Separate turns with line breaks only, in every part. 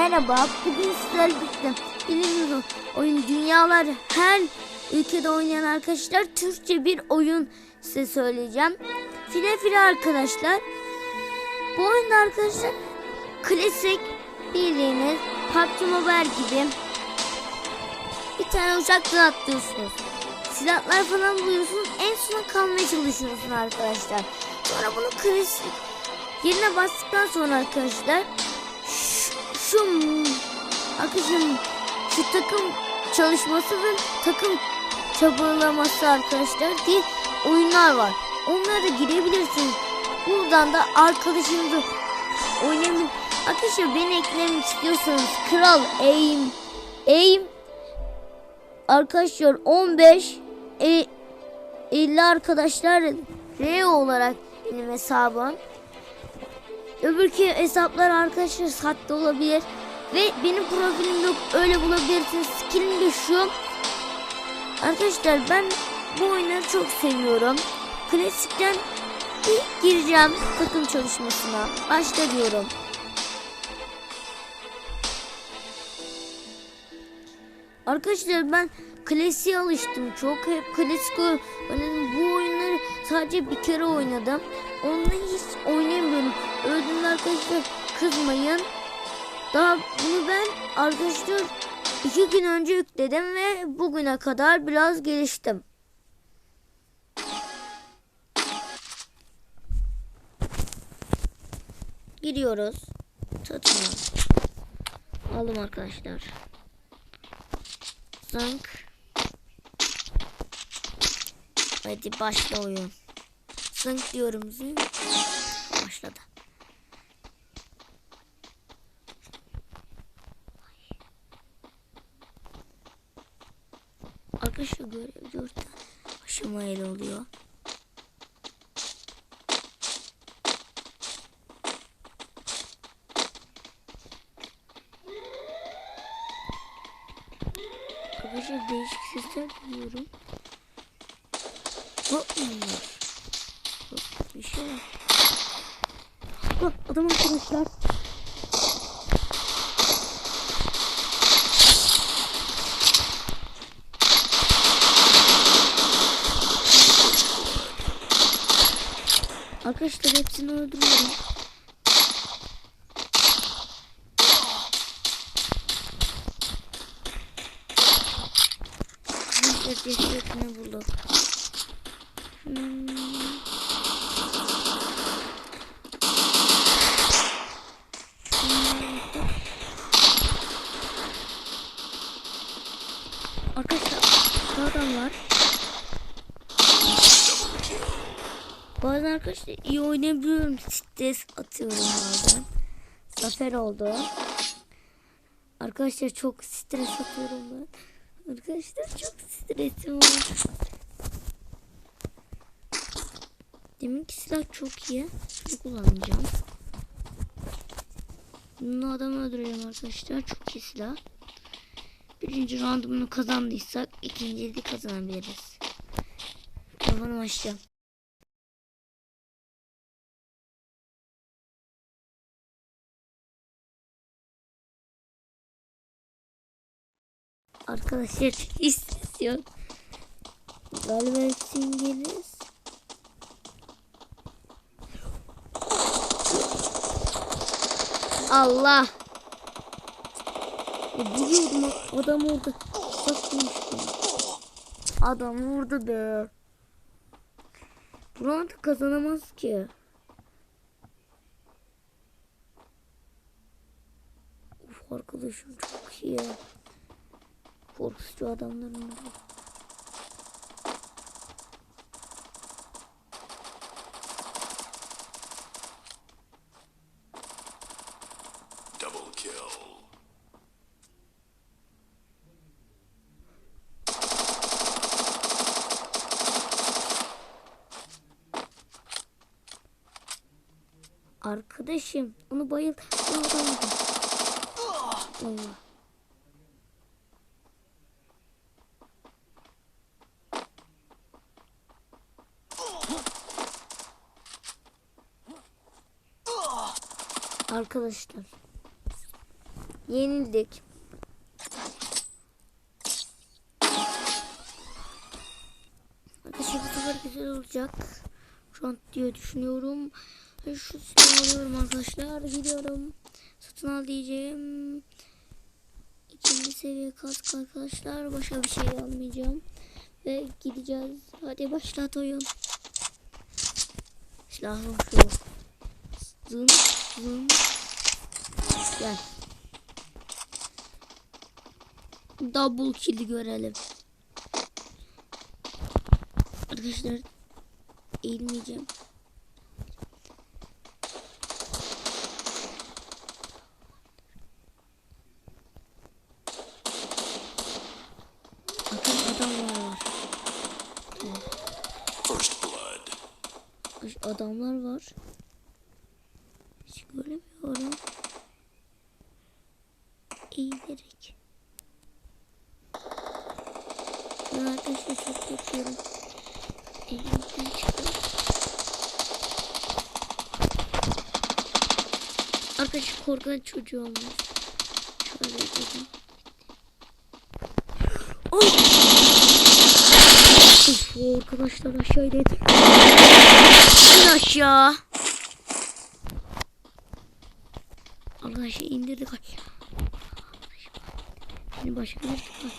Merhaba, bugün sizlerle birlikte bildiğiniz oyun dünyalar her ülkede oynayan arkadaşlar Türkçe bir oyun size söyleyeceğim. File file arkadaşlar. Bu oyunda arkadaşlar klasik bildiğiniz PUBG Mobile gibi bir tane uçaktan atlıyorsunuz. Silahlar falan buluyorsunuz. En sona kalmaya çalışıyorsunuz arkadaşlar. Sonra bunu klasik yerine bastıktan sonra arkadaşlar şu arkadaşım şu takım çalışması ve takım çabalaması arkadaşlar diye oyunlar var. Onlara da girebilirsiniz. Buradan da arkadaşınızı oynayabilir. Arkadaşlar beni eklemek istiyorsanız Kral Aim Aim arkadaşlar 15 e, 50 arkadaşlar R olarak benim hesabım. Öbürkü hesaplar arkadaşlar sahte olabilir. Ve benim profilim yok öyle bulabilirsiniz. Skillim de şu. Arkadaşlar ben bu oyunları çok seviyorum. Klasikten ilk gireceğim takım çalışmasına. Başla diyorum. Arkadaşlar ben klasiğe alıştım çok. Hep klasik oynadım. Bu oyunları sadece bir kere oynadım. Onunla hiç oynayamıyorum. Öldüğümde arkadaşlar kızmayın. Daha bunu ben arkadaşlar iki gün önce yükledim ve bugüne kadar biraz geliştim. Giriyoruz. Tutma. Aldım arkadaşlar. Zank. Hadi başla oyun. Zınk diyorum zınk. Başladı. Arkadaşlar görev 4 aşamayla oluyor. Arkadaşlar değişik sesler duyuyorum. Hop bunlar. Hop, Bir şey var. Bak adam arkadaşlar. Arkadaşlar hepsini öldürüyorum. Arkadaşlar cesetini bulduk. Hmm. Arkadaşlar bu adamlar Bazen arkadaşlar iyi oynayabiliyorum. Stres atıyorum bazen. Zafer oldu. Arkadaşlar çok stres atıyorum ben. Arkadaşlar çok stresim var. Deminki silah çok iyi. Bunu kullanacağım. Bunu adam öldüreceğim arkadaşlar. Çok iyi silah. Birinci roundumunu kazandıysak ikinciyi de kazanabiliriz. Kafanı açacağım. Arkadaşlar yok. Galiba hepsi İngiliz. Allah. Biliyordum adam orada. Adam vurdu be. Buranı da kazanamaz ki. Uf arkadaşım çok iyi. Korkutucu adamların var.
Double kill.
Arkadaşım onu bayıl. Allah. Arkadaşlar Yenildik. Arkadaşlar bu sefer güzel olacak. Şu an diye düşünüyorum. Şu silahı alıyorum arkadaşlar. Gidiyorum. Satın al diyeceğim. İkinci seviye kask arkadaşlar. Başka bir şey almayacağım. Ve gideceğiz. Hadi başlat oyun. Silahım şu. Zın zın. Gel. Double kill görelim. Arkadaşlar eğilmeyeceğim. Bakın adamlar var.
First blood.
Adamlar var. Hiç göremiyorum. Eğilerek. Ben arkadaşlar çok korkuyorum. Elimden çıktı. Arkadaşlar korkan çocuğu olmuş. Şöyle dedim. Oh! Of, arkadaşlar aşağıya dedim. İn aşağı. Arkadaşlar indirdik Şimdi başka bir şey.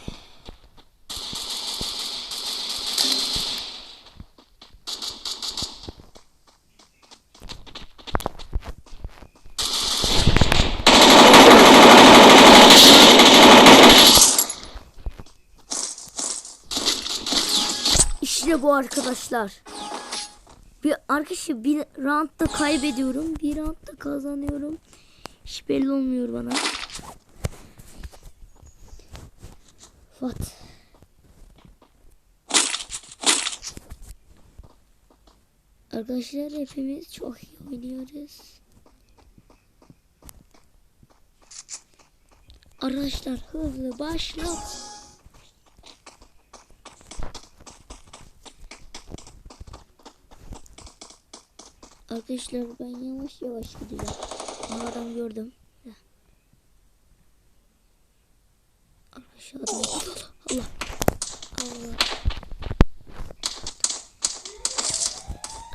İşte bu arkadaşlar. Bir arkadaşlar bir roundda kaybediyorum. Bir roundda kazanıyorum. Hiç belli olmuyor bana. What? Arkadaşlar hepimiz çok iyi oynuyoruz. Arkadaşlar hızlı başlat. Arkadaşlar ben yavaş yavaş. Aa, adam gördüm. Arkadaşlar adam. Allah. Allah.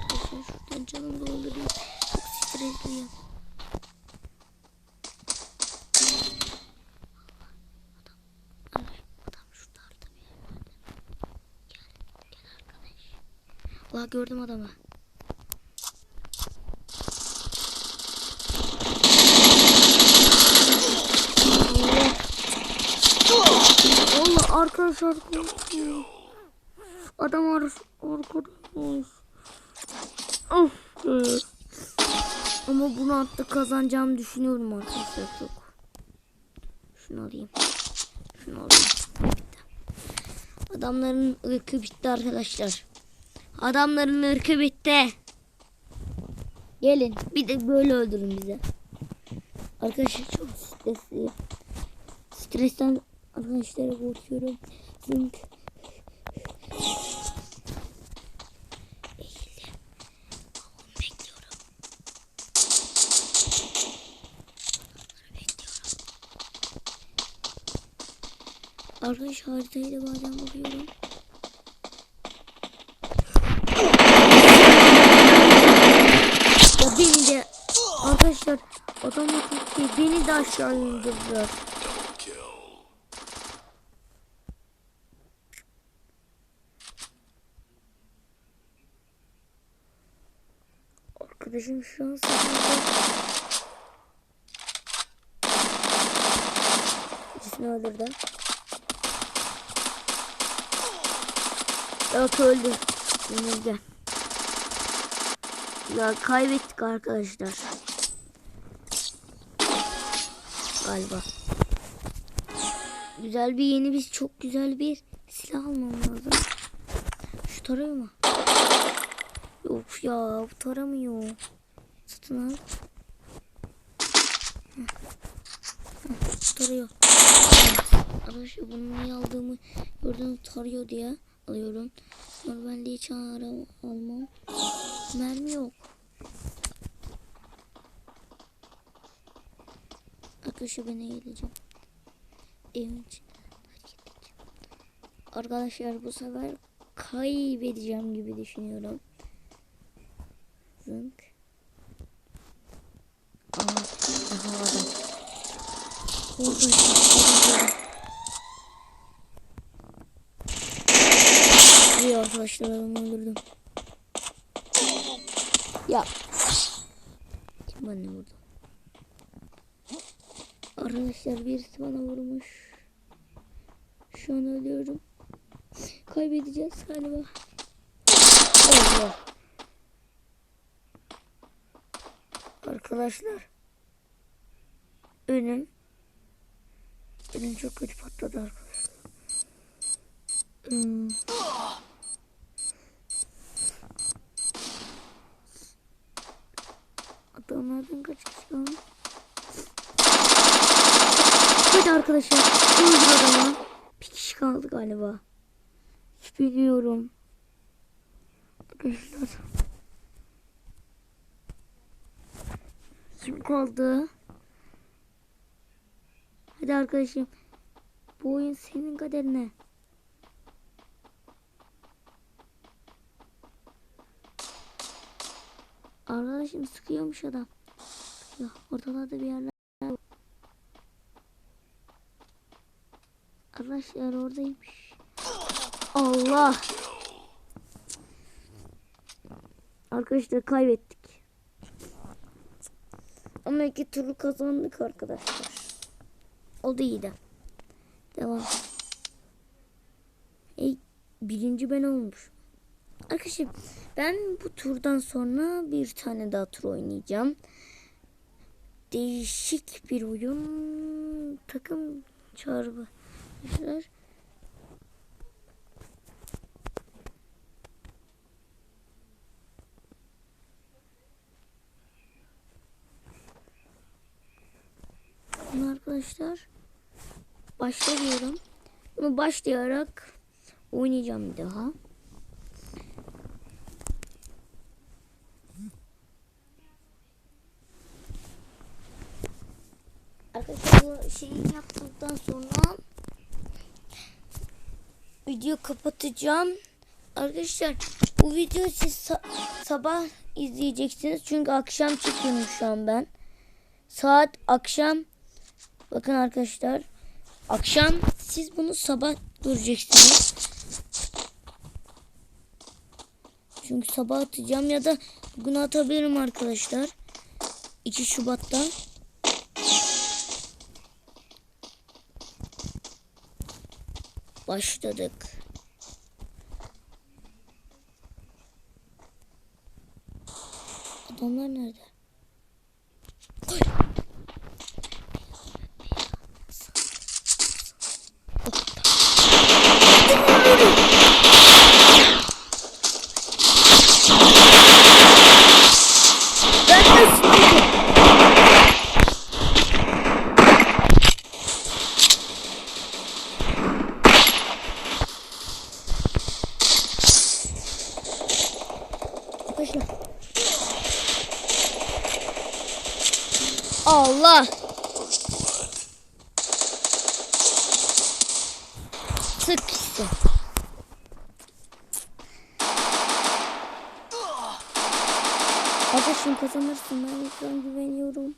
Arkadaşlar şuradan canımı doldurayım. Çok stresliyim. Adam, adam, adam şuralarda bir yerlerde. Gel, gel arkadaş. Allah gördüm adamı. Allah arkadaşlar adam ar arkadaş. Of. Ama bunu hatta kazanacağımı düşünüyorum arkadaşlar çok. Şunu alayım. Şunu alayım. Adamların ırkı bitti arkadaşlar. Adamların ırkı bitti. Gelin bir de böyle öldürün bize. Arkadaşlar çok stresliyim. Stresten arkadaşlara korkuyorum. Zınk. Arkadaş haritayı da bazen bakıyorum. Ya beni de arkadaşlar adam yok beni de aşağı indirdiler. Arkadaşım şu an sınırda. İkisini öldürdü. Yok öldü. Yenildi. Ya kaybettik arkadaşlar. Galiba. Güzel bir yeni bir çok güzel bir silah almam lazım. Şu tarıyor mu? Yok ya bu taramıyor. Satın al. Tarıyor. Arkadaşlar bunu niye aldığımı gördüğünüz tarıyor diye alıyorum. Normalde hiç almam. Mermi yok. Arkadaşlar ben eğileceğim. Evin hareket edeceğim. Arkadaşlar bu sefer kaybedeceğim gibi düşünüyorum. Zınk. Orada işte, İyi arkadaşlar adamı öldürdüm. Ya. Kim bana vurdu? Arkadaşlar birisi bana vurmuş. Şu an ölüyorum. Kaybedeceğiz galiba. Allah. Arkadaşlar. Önüm. Önüm çok kötü patladı arkadaşlar. Hmm. Adamlardan kaç kişi kaldı? Hadi arkadaşlar. Öldür. Bir kişi kaldı galiba. Hiç bilmiyorum. Arkadaşlar. Kim kaldı? Hadi arkadaşım. Bu oyun senin kaderine. Arkadaşım sıkıyormuş adam. Ya ortalarda bir yerler. Arkadaşlar oradaymış. Allah. Arkadaşlar kaybettik. Ama iki turu kazandık arkadaşlar. O da iyiydi. Devam. Ey, birinci ben olmuş. Arkadaşlar ben bu turdan sonra bir tane daha tur oynayacağım. Değişik bir oyun. Takım çarpı. Arkadaşlar. Bunu arkadaşlar başlıyorum. Bunu başlayarak oynayacağım bir daha. Arkadaşlar bu şeyi yaptıktan sonra video kapatacağım. Arkadaşlar bu videoyu siz sa- sabah izleyeceksiniz. Çünkü akşam çekiyorum şu an ben. Saat akşam bakın arkadaşlar akşam siz bunu sabah göreceksiniz. Çünkü sabah atacağım ya da bugün atabilirim arkadaşlar. 2 Şubat'ta. Başladık. Adamlar nerede? Koy. Ben de sniper. Arkadaşlar. Allah. Sık işte. Arkadaşım kazanırsın ben sana güveniyorum.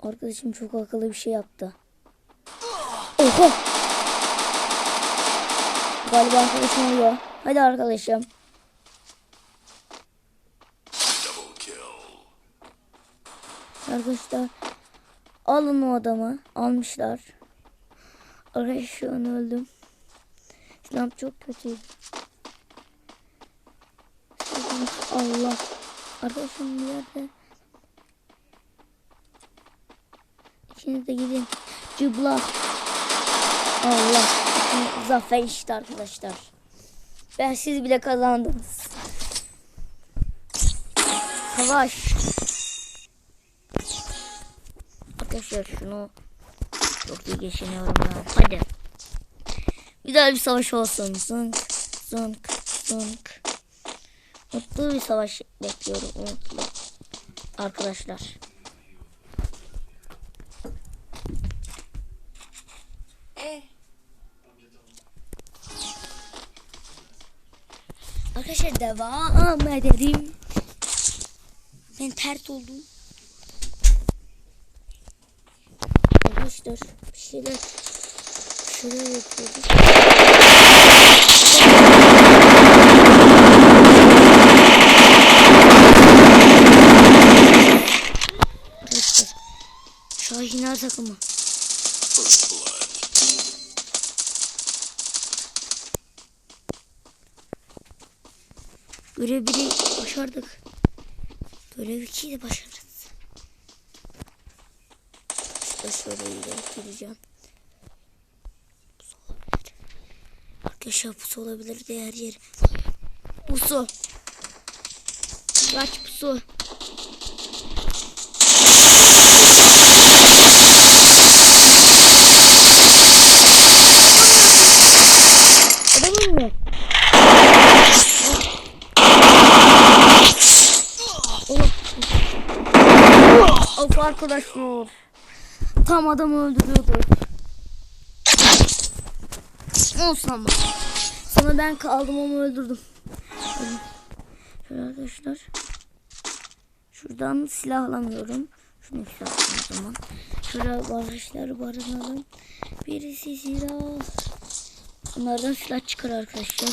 Arkadaşım çok akıllı bir şey yaptı. Oha. Galiba arkadaşım oluyor. Hadi arkadaşım. Arkadaşlar alın o adamı. Almışlar. Arkadaşlar şu an öldüm. Silahım çok kötüydü. Silahım- Allah. Arkadaşım bir yerde. İkiniz de gidin. Cıbla. Allah. Zafer işte arkadaşlar. Ben siz bile kazandınız. Savaş. Arkadaşlar şunu çok iyi geçiniyorum ben. Hadi. Güzel bir savaş olsun. Zınk, zınk, zınk. Mutlu bir savaş bekliyorum. Mutlu. arkadaşlar. Arkadaşlar devam edelim. Ben ters oldum. Arkadaşlar bir şeyler şöyle yapıyoruz. Arkadaşlar Şahinler takımı. Görev 1'i başardık. Görev 2'yi de başarırız. İşte. Pusu olabilir. Arkadaşlar pusu olabilir diğer yer. Pusu. Kaç pusu. Adamın mı? Of arkadaşlar. Tam adamı öldürüyordu. Olsun ama. Sonra ben kaldım onu öldürdüm. Şöyle arkadaşlar. Şuradan silah alamıyorum. Şunu yükselttim o zaman. Şöyle barışları barınalım. Birisi silah. Bunlardan silah çıkar arkadaşlar.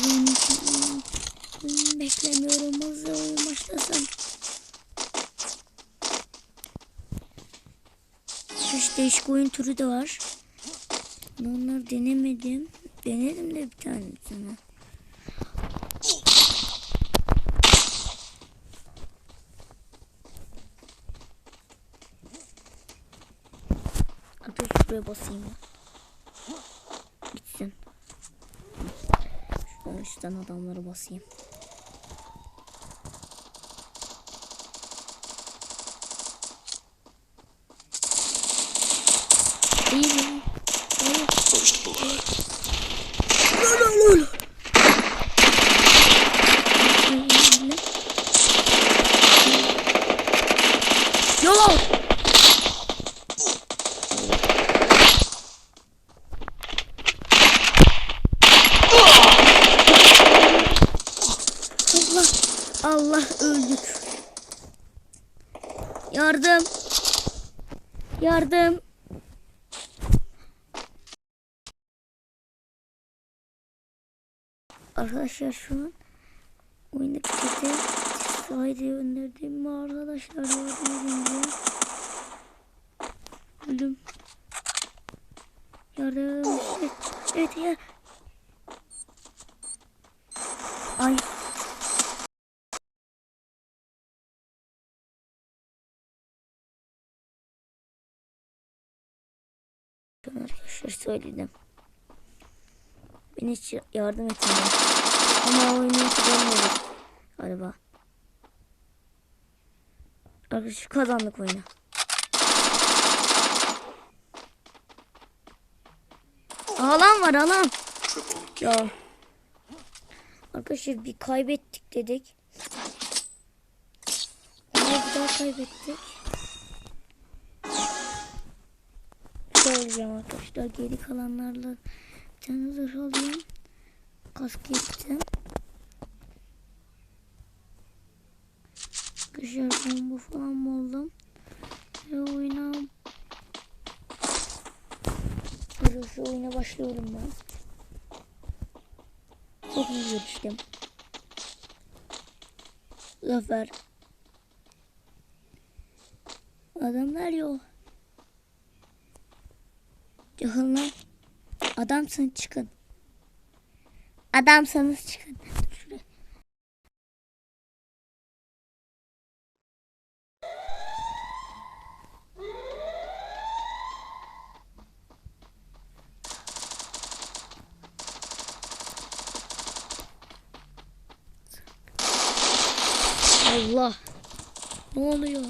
Beklemiyorum hızlı oyun başlasın. Çeşit değişik oyun türü de var. Onları denemedim. Denedim de bir tanesini. Hatta şuraya basayım ya. Şuradan üstten adamları basayım. İyi.
First blood.
Yok. Allah Allah öldük. Yardım. Yardım. Arkadaşlar şu an oyundaki sete sayede gönderdim mi arkadaşlar yardım edin diye. Öldüm. Yardım. Evet, evet ya. Ay. Arkadaşlar söyledim. Ben hiç yardım etmiyorum. Ama oyunu kazanmıyoruz galiba. Arkadaşlar kazandık oyunu. Alan var alan. Ya. Arkadaşlar bir kaybettik dedik. Ama bir daha kaybettik. Söyleyeceğim arkadaşlar geri kalanlarla bir tane zırh alayım. Kask gittim. Arkadaşlar bomba falan mı oldum? Ve oyuna Arkadaşlar oyuna başlıyorum ben. Çok iyi geliştim. Zafer. Adamlar yok. Çıkın lan. Adamsın çıkın. Adamsanız çıkın. Allah. Ne oluyor?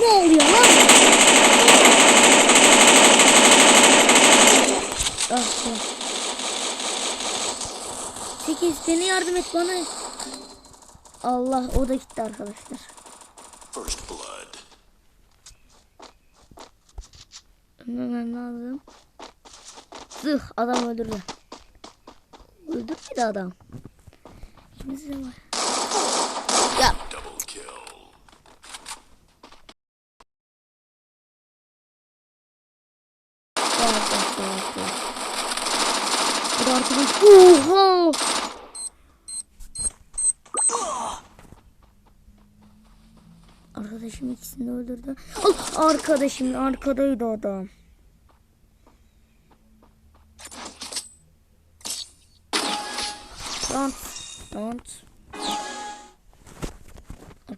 Ne oluyor lan? Ah, ah. Sekiz beni yardım et bana. Allah o da gitti arkadaşlar. Adam öldürdü. Öldürmedi adam. İkimiz de var. Ya. Bu da arkadaş. Oha! Arkadaşım ikisini öldürdü. Al, arkadaşım arkadaydı adam.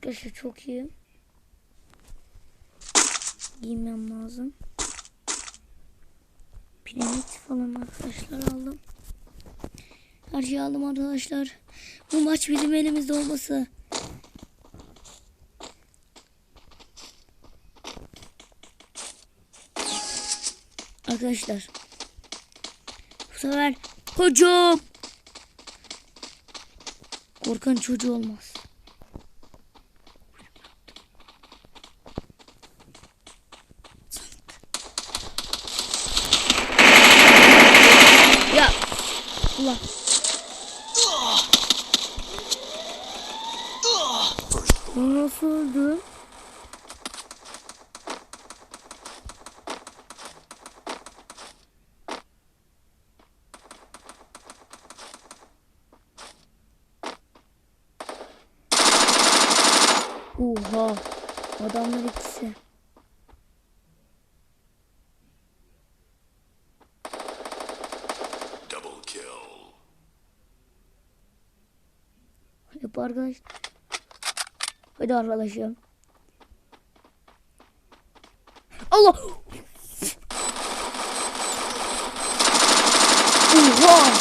Arkadaşlar çok iyi. Giymem lazım. Piramit falan arkadaşlar aldım. Her şeyi aldım arkadaşlar. Bu maç bizim elimizde olması. Arkadaşlar. Bu sefer hücum. Korkan çocuğu olmaz. Ya. Ulan.
First blood.
Bu nasıl öldü? Oha. Adamlar ikisi.
Double kill.
Yap arkadaş. Hadi arkadaşım. Allah. Oha.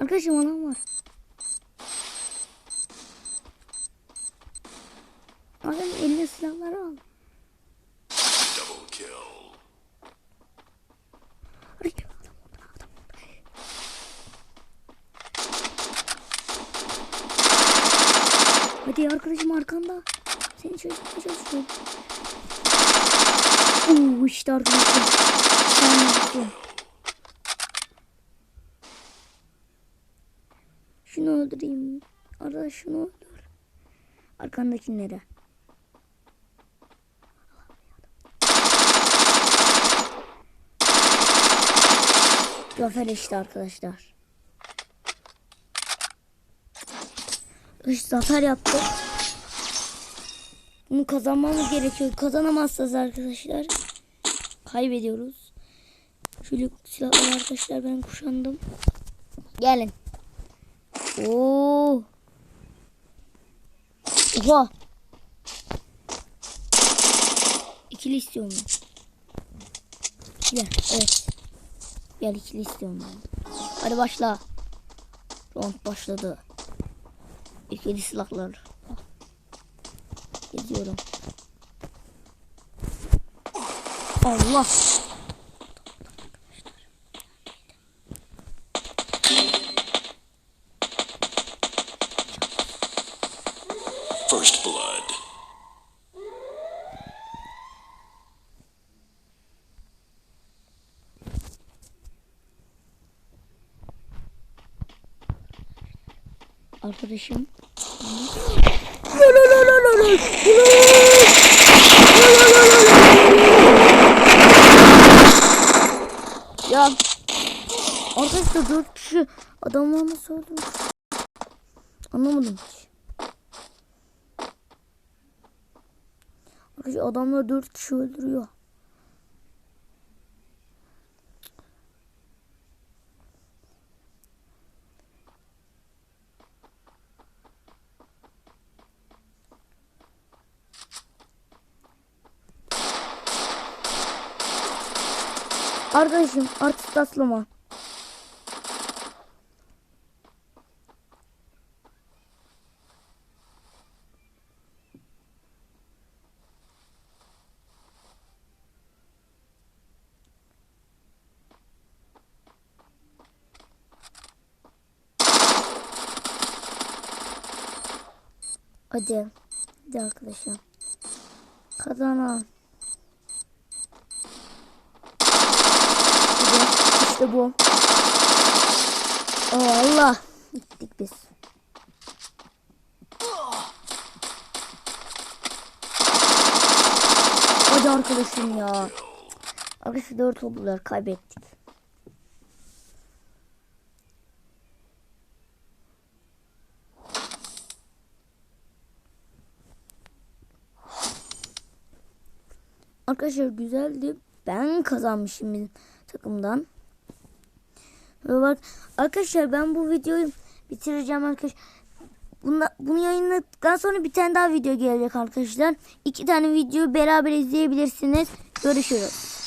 Arkadaşım adam var. Adam eline silahları al.
Double kill.
Ay, adam orada, adam orada. Hadi arkadaşım arkanda. Seni çözmeye çalışıyorum. Oo işte arkadaşım. Sen gitti. Şunu öldüreyim. Arkadaş şunu öldür. Arkandakilere. Zafer işte arkadaşlar. İşte zafer yaptık. Bunu kazanmamız gerekiyor. Kazanamazsanız arkadaşlar kaybediyoruz. Şöyle silahlar arkadaşlar ben kuşandım. Gelin. Oo. Oha. İkili istiyorum ben. İkili. Evet. Gel ikili istiyorum ben. Hadi başla. Round başladı. İkili silahlar. Geziyorum. Allah. Lo. Ya. Arkadaşlar dört kişi adamlar nasıl öldü? Anlamadım hiç. Arkadaşlar adamlar dört kişi öldürüyor. Arkadaşım artist aslama. Hadi. Hadi arkadaşım. Kazanan. İşte bu. Aa, Allah. Gittik biz. Hadi arkadaşım ya. Arkadaşlar 4 oldular kaybettik. Arkadaşlar güzeldi. Ben kazanmışım takımdan. Bak arkadaşlar ben bu videoyu bitireceğim arkadaşlar. Bunda, bunu yayınladıktan sonra bir tane daha video gelecek arkadaşlar. İki tane videoyu beraber izleyebilirsiniz. Görüşürüz.